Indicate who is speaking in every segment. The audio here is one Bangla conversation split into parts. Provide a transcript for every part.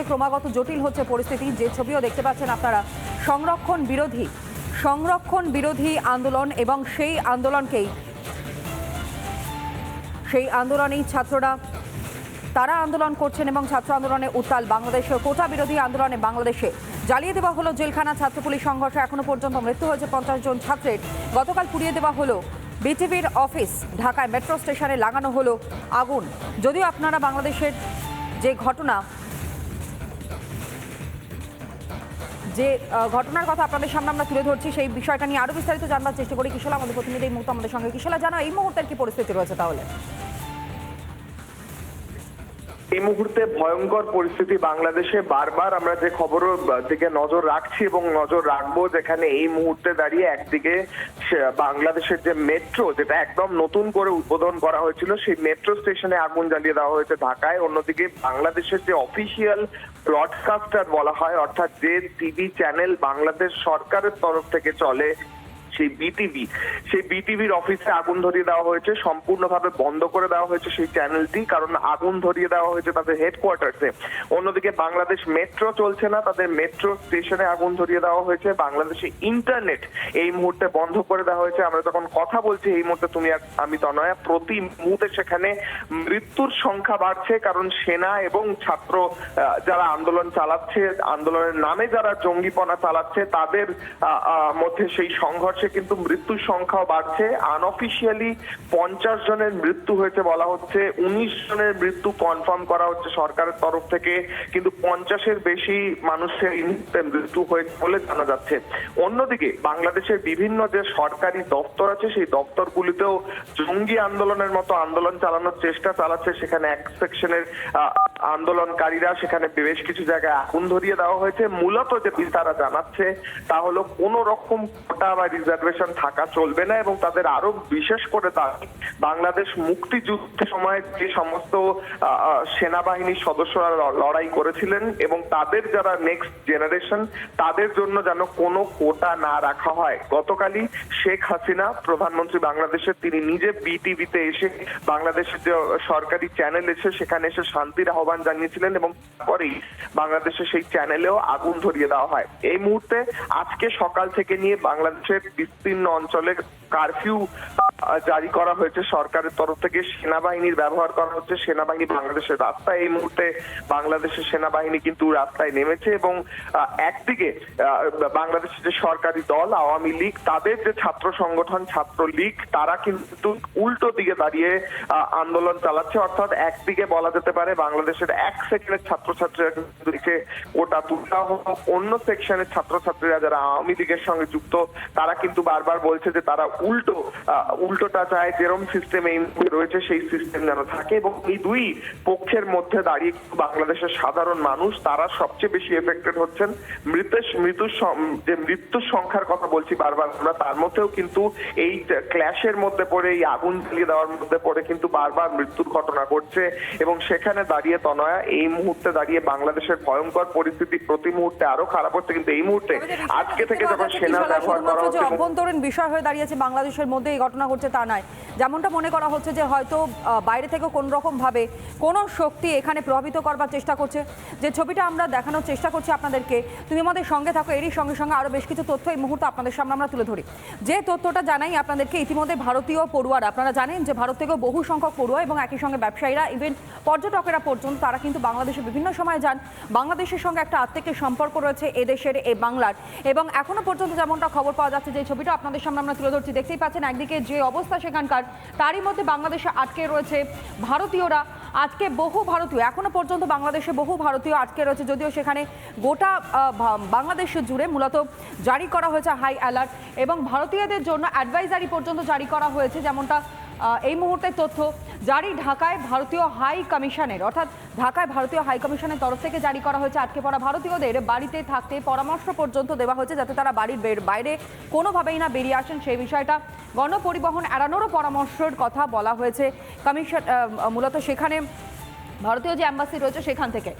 Speaker 1: হচ্ছে ক্রমাগত জটিল হচ্ছে পরিস্থিতি। যে ছবিও দেখতে পাচ্ছেন আপনারা, সংরক্ষণ বিরোধী সংরক্ষণ বিরোধী আন্দোলন এবং সেই আন্দোলনকেই, সেই আন্দোলনেই ছাত্ররা, তারা আন্দোলন করছেন এবং ছাত্র আন্দোলনে উত্তাল। বাংলাদেশে কোটা বিরোধী আন্দোলনে বাংলাদেশে জ্বালিয়ে দেওয়া হলো জেলখানা ছাত্র পুলিশ সংঘর্ষে। এখনও পর্যন্ত মৃত্যু হয়েছে পঞ্চাশ জন ছাত্রের। গতকাল পুড়িয়ে দেওয়া হলো বিটিভির অফিস, ঢাকায় মেট্রো স্টেশনে লাগানো হলো আগুন। যদিও আপনারা বাংলাদেশের যে ঘটনা যে ঘটনার কথা আপনাদের সামনে আমরা তুলে ধরছি, সেই বিষয়টা নিয়ে আরও বিস্তারিত জানবার চেষ্টা করি। কিশোলা আমাদের প্রতিনিধি, এই মুহূর্তে আমাদের সঙ্গে। কিশোলা, জানা, এই মুহূর্তের কি পরিস্থিতি রয়েছে তাহলে?
Speaker 2: এই মুহূর্তে ভয়ঙ্কর পরিস্থিতি বাংলাদেশে। বারবার আমরা যে খবর দিকে নজর রাখছি এবং নজর রাখব যেখানে এই মুহূর্তে দাঁড়িয়ে একদিকে বাংলাদেশের যে মেট্রো, যেটা একদম নতুন করে উদ্বোধন করা হয়েছিল, সেই মেট্রো স্টেশনে আগুন জ্বালিয়ে দেওয়া হয়েছে ঢাকায়। অন্যদিকে বাংলাদেশের যে অফিসিয়াল ব্রডকাস্টার বলা হয়, অর্থাৎ যে টিভি চ্যানেল বাংলাদেশ সরকারের তরফ থেকে চলে সেই বিটিভি সেই বিটিভির অফিসে আগুন ধরিয়ে দেওয়া হয়েছে, সম্পূর্ণভাবে বন্ধ করে দেওয়া হয়েছে সেই চ্যানেলটি কারণ আগুন ধরিয়ে দেওয়া হয়েছে তাদের হেডকোয়ার্টার্সে অন্যদিকে বাংলাদেশ মেট্রো চলছে না, তাদের মেট্রো স্টেশনে আগুন ধরিয়ে দেওয়া হয়েছে। বাংলাদেশে ইন্টারনেট এই মুহূর্তে বন্ধ করে দেওয়া হয়েছে। আমরা যখন কথা বলছি, এই মুহূর্তে তুমি আর আমি তনয়া, প্রতি মুহূর্তে সেখানে মৃত্যুর সংখ্যা বাড়ছে, কারণ সেনা এবং ছাত্র যারা আন্দোলন চালাচ্ছে, আন্দোলনের নামে যারা জঙ্গিপনা চালাচ্ছে, তাদের মধ্যে সেই সংঘর্ষে কিন্তু মৃত্যুর সংখ্যাও বাড়ছে। আনঅফিসিয়ালি পঞ্চাশ জনের মৃত্যু হয়েছে বলা হচ্ছে। উনিশ জনের মৃত্যু কনফার্ম করা হচ্ছে সরকারের তরফ থেকে। কিন্তু পঞ্চাশের বেশি মানুষের মৃত্যু হয়েছে বলে জানা যাচ্ছে। অন্যদিকে বাংলাদেশের বিভিন্ন যে সরকারি দপ্তর আছে, সেই দপ্তরগুলিতেও জঙ্গি আন্দোলনের মতো আন্দোলন চালানোর চেষ্টা চালাচ্ছে। সেখানে এক সেকশনের আন্দোলনকারীরা সেখানে বেশ কিছু জায়গায় আগুন ধরিয়ে দেওয়া হয়েছে। মূলত যে বিল তারা জানাচ্ছে, তা হলো কোন রকম কোটা বা রিজার্ভেশন থাকা চলবে না এবং তাদের আরও বিশেষ করে দাবি বাংলাদেশ মুক্তিযুদ্ধের সময় যে সমস্ত সেনাবাহিনীর সদস্যরা লড়াই করেছিলেন এবং তাদের যারা নেক্সট জেনারেশন তাদের জন্য যেন কোনো কোটা না রাখা হয়। গতকালই শেখ হাসিনা, প্রধানমন্ত্রী বাংলাদেশের, তিনি নিজে বিটিভিতে এসে বাংলাদেশের যে সরকারি চ্যানেল এসে সেখানে এসে শান্তির আহ্বান জানিয়েছিলেন এবং পরেই বাংলাদেশের সেই চ্যানেলেও আগুন ধরিয়ে দেওয়া হয়। এই মুহূর্তে আজকে সকাল থেকে নিয়ে বাংলাদেশের বিস্তীর্ণ অঞ্চলে কারফিউ জারি করা হয়েছে সরকারের তরফ থেকে। সেনাবাহিনীর ব্যবহার করা হচ্ছে। সেনাবাহিনী বাংলাদেশের রাস্তায় এই মুহূর্তে বাংলাদেশের সেনাবাহিনী কিন্তু রাস্তায় নেমেছে এবং একদিকে বাংলাদেশের যে সরকারি দল, আওয়ামী লীগ, তাদের যে ছাত্র সংগঠন ছাত্র লীগ তারা কিন্তু উল্টো দিকে দাঁড়িয়ে আন্দোলন চালাচ্ছে। অর্থাৎ একদিকে বলা যেতে পারে বাংলাদেশের এক সেকশনের ছাত্রছাত্রীরা কিন্তু কোটা তুলতে হোক অন্য সেকশনের ছাত্রছাত্রীরা যারা আওয়ামী লীগের সঙ্গে যুক্ত, তারা কিন্তু বারবার বলছে যে তারা উল্টো উল্টোটা চায় যেরম সিস্টেম এই রয়েছে সেই সিস্টেম যেন থাকে এবং এই দুই পক্ষের মধ্যে দাঁড়িয়ে কিন্তু বাংলাদেশের সাধারণ মানুষ তারা সবচেয়ে বেশি এফেক্টেড হচ্ছেন। মৃতের মৃত্যুর যে মৃত্যুর সংখ্যার কথা বলছি বারবার আমরা তার মধ্যেও কিন্তু এই ক্ল্যাশের মধ্যে পড়ে এই আগুন জ্বালিয়ে দেওয়ার মধ্যে পড়ে কিন্তু বারবার মৃত্যুর ঘটনা ঘটছে এবং সেখানে দাঁড়িয়ে তনয়া এই মুহূর্তে দাঁড়িয়ে বাংলাদেশের ভয়ঙ্কর পরিস্থিতি প্রতি মুহূর্তে আরও খারাপ হচ্ছে। কিন্তু এই মুহূর্তে আজকে থেকে যখন সেনা ব্যবহার করা হচ্ছে
Speaker 1: অভ্যন্তরীণ বিষয় হয়ে দাঁড়িয়েছে বাংলাদেশের মধ্যে এই ঘটনা ঘটছে তা নয়। যেমনটা মনে করা হচ্ছে যে হয়তো বাইরে থেকে কোন রকম ভাবে কোনো শক্তি এখানে প্রভাবিত করবার চেষ্টা করছে। যে ছবিটা আমরা দেখানোর চেষ্টা করছি আপনাদেরকে, তুমি আমাদের সঙ্গে থাকো, এরই সঙ্গে সঙ্গে আরও বেশ কিছু তথ্য এই মুহূর্তে আপনাদের সামনে আমরা তুলে ধরি। যে তথ্যটা জানাই আপনাদেরকে, ইতিমধ্যে ভারতীয় পড়ুয়ারা, আপনারা জানেন যে ভারত থেকেও বহু সংখ্যক পড়ুয়া এবং একই সঙ্গে ব্যবসায়ীরা ইভেন পর্যটকেরা পর্যন্ত, তারা কিন্তু বাংলাদেশে বিভিন্ন সময় যান। বাংলাদেশের সঙ্গে একটা আত্মিক সম্পর্ক রয়েছে এদেশের, এ বাংলার। এবং এখনও পর্যন্ত যেমনটা খবর পাওয়া যাচ্ছে, যে ছবিটা আপনাদের সামনে আমরা তুলে ধরছি দেখতেই পাচ্ছেন একদিকে যে অবস্থা সেখানকার, তারই মধ্যে বাংলাদেশে আটকে রয়েছে ভারতীয়রা, আজকে বহু ভারতীয় এখনও পর্যন্ত বাংলাদেশে বহু ভারতীয় আটকে রয়েছে, যদিও সেখানে গোটা বাংলাদেশ জুড়ে মূলত জারি করা হয়েছে হাই অ্যালার্ট এবং ভারতীয়দের জন্য অ্যাডভাইজারি পর্যন্ত জারি করা হয়েছে, যেমনটা এই মুহূর্তের তথ্য, জারি ঢাকায় ভারতীয় হাই কমিশনের, অর্থাৎ ঢাকায় ভারতীয় হাই কমিশনের তরফ থেকে জারি করা হয়েছে আটকে পড়া ভারতীয়দের বাড়িতে থাকতে পরামর্শ পর্যন্ত দেওয়া হয়েছে যাতে তারা বাড়ির বাইরে কোনোভাবেই না বেরিয়ে আসেন। সেই বিষয়টা গণপরিবহন এড়ানোরও পরামর্শের কথা বলা হয়েছে। কমিশন মূলত সেখানে ভারতীয় যে অ্যাম্বাসি রয়েছে সেখান থেকে।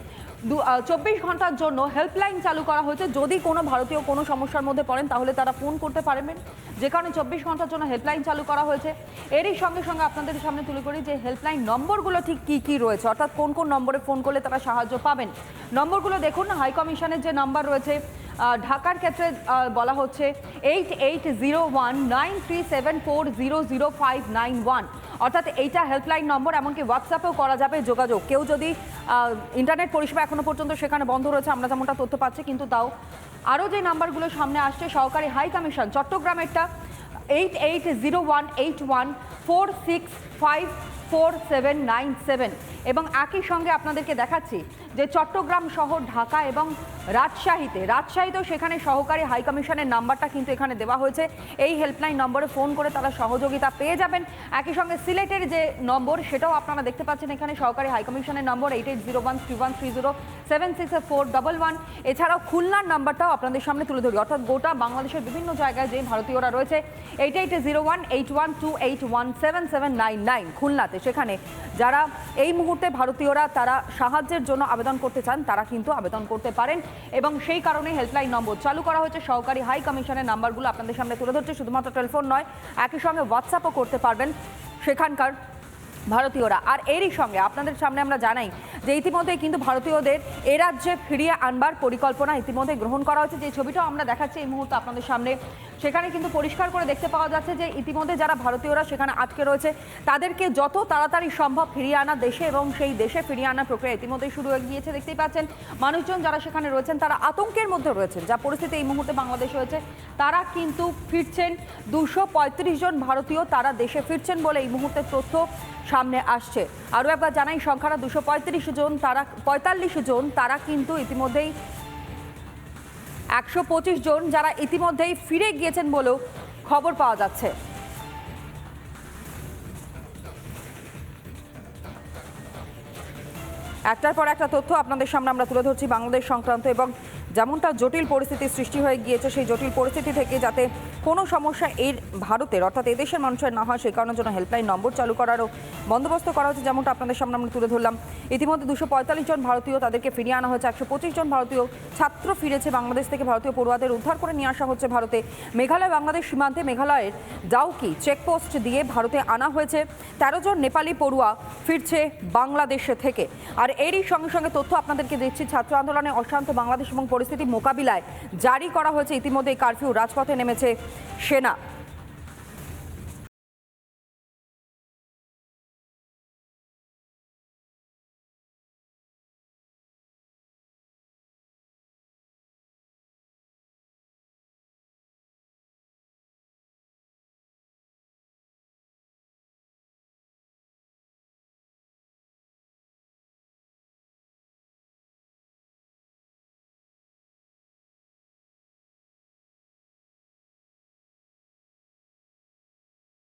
Speaker 1: চব্বিশ ঘণ্টার জন্য হেল্পলাইন চালু করা হয়েছে। যদি কোনো ভারতীয় কোনো সমস্যার মধ্যে পড়েন, তাহলে তারা ফোন করতে পারবেন। যে কারণে চব্বিশ ঘণ্টার জন্য হেল্পলাইন চালু করা হয়েছে। এরই সঙ্গে সঙ্গে আপনাদের সামনে তুলে করি যে হেল্পলাইন নম্বরগুলো ঠিক কি কি রয়েছে। অর্থাৎ কোন কোন নম্বরে ফোন করলে তারা সাহায্য পাবেন। নম্বরগুলো দেখুন হাই কমিশনের যে নাম্বার রয়েছে ঢাকার ক্ষেত্রে বলা হচ্ছে eight eight zero one nine three seven four zero zero five nine one অর্থাৎ এইটা হেল্পলাইন নম্বর এমনকি হোয়াটসঅ্যাপেও করা যাবে যোগাযোগ। কেউ যদি ইন্টারনেট পরিষেবা এখনও পর্যন্ত সেখানে বন্ধ রয়েছে, আমরা যেমনটা তথ্য পাচ্ছি, কিন্তু তাও আরও যে নাম্বারগুলো সামনে আসছে, সহকারী high commission চট্টগ্রামেরটা eight eight zero one eight one four six five four seven nine seven এবং একই সঙ্গে আপনাদেরকে দেখাচ্ছি যে চট্টগ্রাম শহর ঢাকা এবং রাজশাহীতে রাজশাহীতেও সেখানে সহকারী হাই কমিশনের নাম্বারটা কিন্তু এখানে দেওয়া হয়েছে। এই হেল্পলাইন নম্বরে ফোন করে তারা সহযোগিতা পেয়ে যাবেন। একই সঙ্গে সিলেটের যে নম্বর, সেটাও আপনারা দেখতে পাচ্ছেন এখানে সহকারী হাই কমিশনের number eight eight zero one three one three zero seven six four double one এছাড়াও খুলনার নাম্বারটাও আপনাদের সামনে তুলে ধরি। অর্থাৎ গোটা বাংলাদেশের বিভিন্ন জায়গায় যে ভারতীয়রা রয়েছে eight eight zero one eight one two eight one seven seven nine nine খুলনাতে। সেখানে যারা এই মুহূর্তে ভারতীয়রা তারা সাহায্যের জন্য আবেদন করতে চান, তারা কিন্তু আবেদন করতে পারেন। এবং সেই কারণে হেল্পলাইন নম্বর চালু করা হয়েছে। সহকারী হাই কমিশনের নাম্বারগুলো আপনাদের সামনে তুলে ধরছে। শুধুমাত্র টেলিফোন নয়, একই সঙ্গে হোয়াটসঅ্যাপও করতে পারবেন। সেখানকার ভারতীয়রা। আর এরই সঙ্গে আপনাদের সামনে আমরা জানাই যে ইতিমধ্যে কিন্তু ভারতীয়দের এ রাজ্যে ফিরিয়ে আনবার পরিকল্পনা ইতিমধ্যে গ্রহণ করা হয়েছে। যে ছবিটাও আমরা দেখাচ্ছি এই মুহূর্তে আপনাদের সামনে, সেখানে কিন্তু পরিষ্কার করে দেখতে পাওয়া যাচ্ছে যে ইতিমধ্যে যারা ভারতীয়রা সেখানে আটকে রয়েছে, তাদেরকে যত তাড়াতাড়ি সম্ভব ফিরিয়ে আনা দেশে এবং সেই দেশে ফিরিয়ে আনার প্রক্রিয়া ইতিমধ্যেই শুরু হয়ে গিয়েছে। দেখতেই পাচ্ছেন, মানুষজন যারা সেখানে রয়েছেন, তারা আতঙ্কের মধ্যে রয়েছেন। যা পরিস্থিতি এই মুহূর্তে বাংলাদেশ হয়েছে, তারা কিন্তু ফিরছেন। দুশো জন ভারতীয় তারা দেশে ফিরছেন বলে এই মুহূর্তে তথ্য সামনে আসছে। আরও একবার জানাই, সংখ্যাটা দুশো পঁয়ত্রিশ জন, তারা পঁয়তাল্লিশ জন, তারা কিন্তু ইতিমধ্যেই একশো পঁচিশ জন যারা ইতিমধ্যেই ফিরে গিয়েছেন বলেও খবর পাওয়া যাচ্ছে। একটার পর একটা তথ্য আপনাদের সামনে আমরা তুলে ধরছি, বাংলাদেশ সংক্রান্ত এবং যেমনটা জটিল পরিস্থিতি সৃষ্টি হয়ে গিয়েছে, সেই জটিল পরিস্থিতি থেকে যাতে কোনো সমস্যা এর ভারতের, অর্থাৎ এদেশের মানুষের না হয়, সেই কারণের জন্য হেল্পলাইন নম্বর চালু করারও বন্দোবস্ত করা হচ্ছে যেমনটা আপনাদের সামনে আমরা তুলে ধরলাম। ইতিমধ্যে দুশো পঁয়তাল্লিশ জন ভারতীয় তাদেরকে ফিরিয়ে আনা হয়েছে, একশো পঁচিশ জন ভারতীয় ছাত্র ফিরেছে বাংলাদেশ থেকে, ভারতীয় পড়ুয়াদের উদ্ধার করে নিয়ে আসা হচ্ছে ভারতে। মেঘালয়, বাংলাদেশ সীমান্তে মেঘালয়ের ডাউকি চেকপোস্ট দিয়ে ভারতে আনা হয়েছে। তেরো জন নেপালি পড়ুয়া ফিরছে বাংলাদেশে থেকে। আর এরই সঙ্গে সঙ্গে তথ্য আপনাদেরকে দিচ্ছি, ছাত্র আন্দোলনে অশান্ত বাংলাদেশ এবং পরিস্থিতি মোকাবিলায় জারি করা হয়েছে। ইতিমধ্যে কারফিউ রাজপথে নেমেছে সেনা।